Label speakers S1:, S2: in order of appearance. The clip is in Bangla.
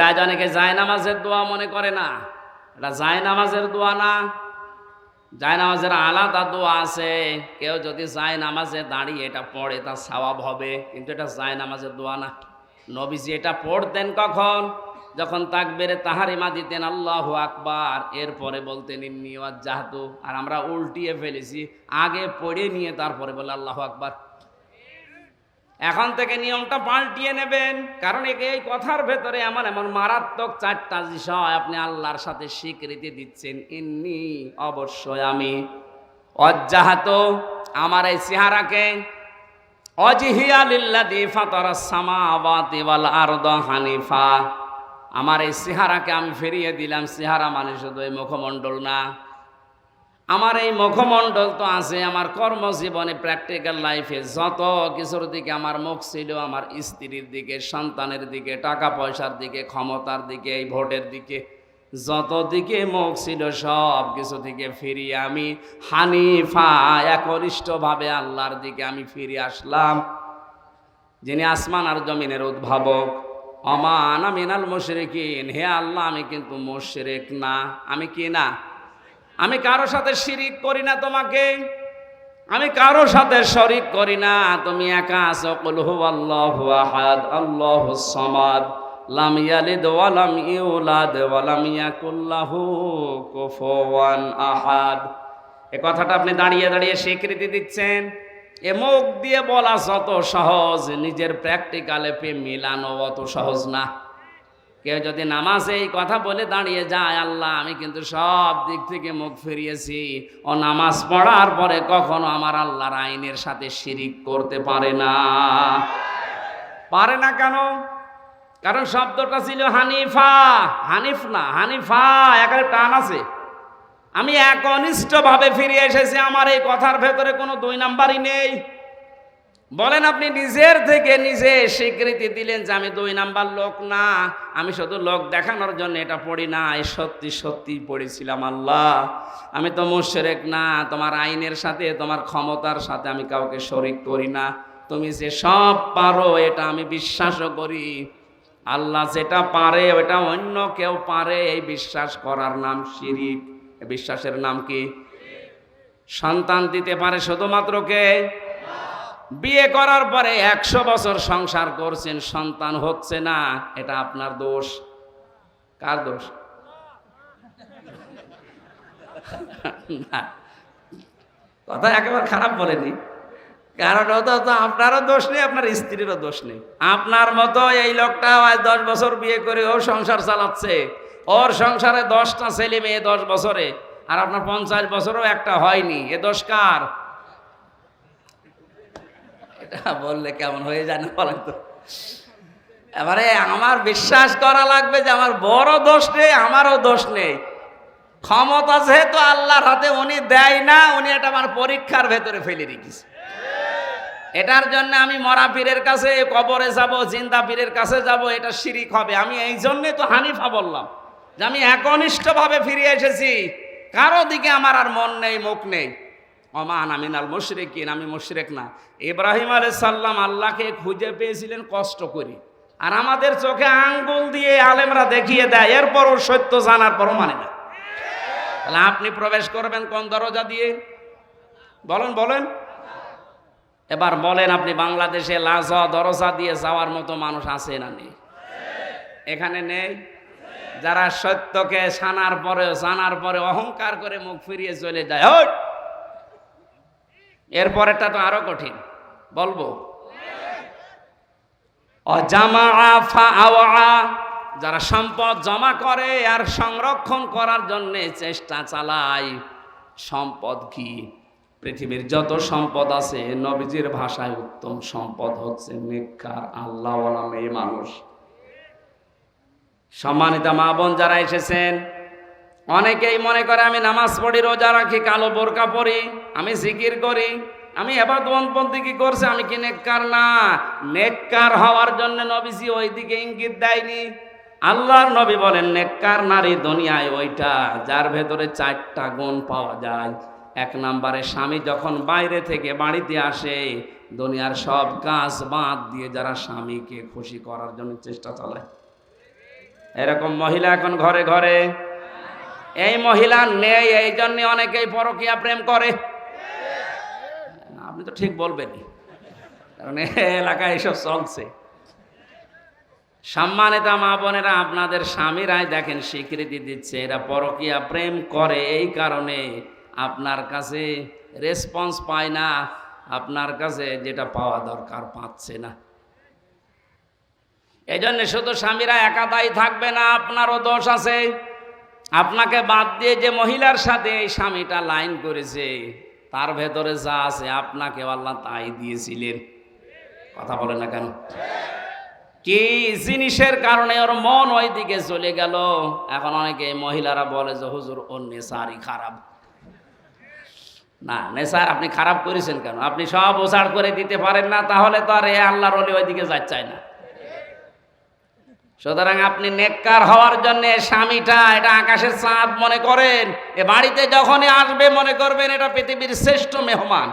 S1: আজ অনেকে নামাজের দোয়া মনে করে না। এটা নামাজের দোয়া না। নামাজের আলাদা দোয়া আছে। কেউ যদি নামাজে দাঁড়িয়ে এটা পড়ে, তার স্বভাব হবে। কিন্তু এটা নামাজের দোয়া না। নবীজি এটা পড়তেন কখন? যখন তাকবেরে তাহারিমা দিতেন, আল্লাহ আকবার। এরপরে বলতেন, ইন্নি জাহাতু আর আমরা উল্টিয়ে ফেলেছি। আগে পড়ে নিয়ে তারপরে বলে, আল্লাহ আকবার। এখন থেকে নিয়মটা পাল্টিয়ে নেবেন। কারণ একে এই কথার ভেতরে এমন এমন মারাত্মক চারটা বিষয় আপনি আল্লাহর সাথে স্বীকৃতি দিচ্ছেন। এমনি অবশ্যই আমি অজ্জাহাত আমার এই চেহারাকে। আরদ হানিফা। আমার এই চেহারাকে আমি ফিরিয়ে দিলাম। চেহারা মানে শুধু এই মুখমণ্ডল না। আমার এই মুখমণ্ডল তো আছে, আমার কর্মজীবনে প্র্যাকটিক্যাল লাইফে যত কিছুর দিকে আমার মুখ ছিল, আমার স্ত্রীর দিকে, সন্তানের দিকে, টাকা পয়সার দিকে, ক্ষমতার দিকে, এই ভোটের দিকে, যত দিকে মুখ ছিল সব কিছু থেকে ফিরিয়ে আমি হানিফা, একনিষ্ঠভাবে আল্লাহর দিকে আমি ফিরে আসলাম। যিনি আসমান আর জমিনের উদ্ভাবক, অমান আমিনাল মুশরিকিন, হে আল্লাহ আমি কিন্তু মুশরিক না, আমি কি না? আমি কারও সাথে শিরিক করি না তোমাকে। আমি কারও সাথে শরিক করি না। তুমি একা আছো। কুল হুয়াল্লাহু আহাদ আল্লাহুস সামাদ। লাম ইয়ালিদ ওয়া লাম ইউলাদ ওয়া লাম আহাদ। এ কথাটা আপনি দাঁড়িয়ে দাঁড়িয়ে স্বীকৃতি দিচ্ছেন। এ মুখ দিয়ে বলা যত সহজ, নিজের প্র্যাকটিক্যালে পে মিলানো অত সহজ না। কেউ যদি নামাজে এই কথা বলে দাঁড়িয়ে যায়, আল্লাহ, আমি কিন্তু সব দিক থেকে মুখ ফিরিয়েছি। ও নামাজ পড়ার পরে কখনো আমার আল্লাহর আইনের সাথে শিরিক করতে পারে না। পারে না কেন? কারণ শব্দটা ছিল হানিফা। হানিফ না, হানিফা এখানে টান আছে। আমি একনিষ্ঠভাবে ফিরে এসেছি, আমার এই কথার ভেতরে কোনো দুই নাম্বারই নেই। বলেন, আপনি নিজের থেকে নিজে স্বীকৃতি দিলেন যে আমি দুই নাম্বার লোক না। আমি শুধু লোক দেখানোর জন্য এটা পড়ি না, এই সত্যি সত্যি পড়েছিলাম আল্লাহ। আমি তো মুশরেক না, তোমার আইনের সাথে, তোমার ক্ষমতার সাথে আমি কাউকে শরিক করি না। তুমি যে সব পারো, এটা আমি বিশ্বাসও করি। আল্লাহ যেটা পারে, ওটা অন্য কেউ পারে, এই বিশ্বাস করার নাম শিরিক। বিশ্বাসের নাম কি? সন্তান দিতে পারে শুধুমাত্র কে? বিয়ে করার পরে একশো বছর সংসার করছেন, সন্তান হচ্ছে না, এটা আপনার দোষ। কার দোষ? কথা একেবারে খারাপ বলেনি। কারণ ওটা তো আপনারও দোষ নেই, আপনার স্ত্রীরও দোষ নেই। আপনার মতো এই লোকটা আজ দশ বছর বিয়ে করে ও সংসার চালাচ্ছে। ওর সংসারে দশটা ছেলে মেয়ে দশ বছরে, আর আপনার পঞ্চাশ বছরও একটা হয়নি। এ দোষ কার? এটা বললে কেমন হয়ে যায় না বলেন তো। এবারে আমার বিশ্বাস করা লাগবে যে আমার বড় দোষ নেই, আমারও দোষ নেই। ক্ষমতা যেহেতু আল্লাহর হাতে, উনি দেয় না, উনি এটা আমার পরীক্ষার ভেতরে ফেলে রেখেছে। এটার জন্য আমি মরা পীরের কাছে, কবরে যাব, জিন্দা পীরের কাছে যাব, এটা শিরিক হবে। আমি এই জন্যে তো হানিফা বললাম যে আমি একনিষ্ঠভাবে ফিরে এসেছি। কারও দিকে আমার আর মন নেই, মুখ নেই। অমান আমিনাল মুশরিকিন, আমি মুশরিক না। ইব্রাহিম আলাইহিস সাল্লাম আল্লাহকে খুঁজে পেয়েছিলেন কষ্ট করে। আর আমাদের চোখে আঙ্গুল দিয়ে আলেমরা দেখিয়ে দেয়, এরপরও সত্য জানার পরও মানে না। তাহলে আপনি প্রবেশ করবেন কোন দরজা দিয়ে? বলেন বলেন। এবার বলেন, আপনি বাংলাদেশে লাজা দরজা দিয়ে যাওয়ার মতো মানুষ আছে না নেই? এখানে নেই? যারা সত্যকে জানার পরে জানার পরে অহংকার করে মুখ ফিরিয়ে চলে যায়। এরপরেরটা তো আরও কঠিন। বলব? যারা সম্পদ জমা করে আর সংরক্ষণ করার জন্য চেষ্টা চালায়, সম্পদ কি? পৃথিবীর যত সম্পদ আছে, নবীজির ভাষায় উত্তম সম্পদ হচ্ছে নেককার আল্লাহ মেয়ে মানুষ। সম্মানিত মা বোন যারা এসেছেন অনেকেই মনে করে আমি নামাজ পড়ি, রোজা রাখি, কালো বোরকা পরি, আমি জিকির করি, আমি এবার দোয়ানপন্থী কি করছে, আমি কি নেককার? না, নেককার হওয়ার জন্য নবীজি ওই দিকে ইঙ্গিত দেয়নি। আল্লাহর নবী বলেন, নেককার নারী দুনিয়ায় ওইটা, যার ভেতরে চারটা গুণ পাওয়া যায়। এক নম্বরে, স্বামী যখন বাইরে থেকে বাড়িতে আসে, দুনিয়ার সব কাজ বাদ দিয়ে যারা স্বামীকে খুশি করার জন্য চেষ্টা চালায়। এরকম মহিলা এখন ঘরে ঘরে এই মহিলা নেই, এই জন্য অনেকেই পরকিয়া প্রেম করে। আপনি তো ঠিক বলবেনই, কারণ এলাকায় এসব চলছে। সম্মানিত মা বোনেরা, আপনাদের স্বামীরাই দেখেন স্বীকৃতি দিচ্ছে, এরা পরকিয়া প্রেম করে, এই কারণে আপনার কাছে রেসপন্স পায় না, আপনার কাছে যেটা পাওয়া দরকার পাচ্ছে না। এই জন্য শুধু স্বামীরা একাদাই থাকবে না, আপনারও দোষ আছে। আপনাকে বাদ দিয়ে যে মহিলার সাথে এই স্বামীটা লাইন করেছে, তার ভেতরে যা আছে আপনাকে আল্লাহ তাই দিয়েছিলেন। কথা বলে না কেন? কি জিনিসের কারণে ওর মন ওই দিকে চলে গেল? এখন অনেকে মহিলারা বলে যে, হুজুর, ওর নেশারই খারাপ। না, নেশার আপনি খারাপ করেছেন কেন? আপনি সব ওসাড় করে দিতে পারেন না, তাহলে তো আর এ আল্লাহর অলি ওইদিকে যাচ্ছে না। সুতরাং আপনি নেককার হওয়ার জন্য স্বামীটা এটা আকাশের চাঁদ মনে করেন। এ বাড়িতে যখনই আসবে মনে করবেন এটা পৃথিবীর শ্রেষ্ঠ মেহমান।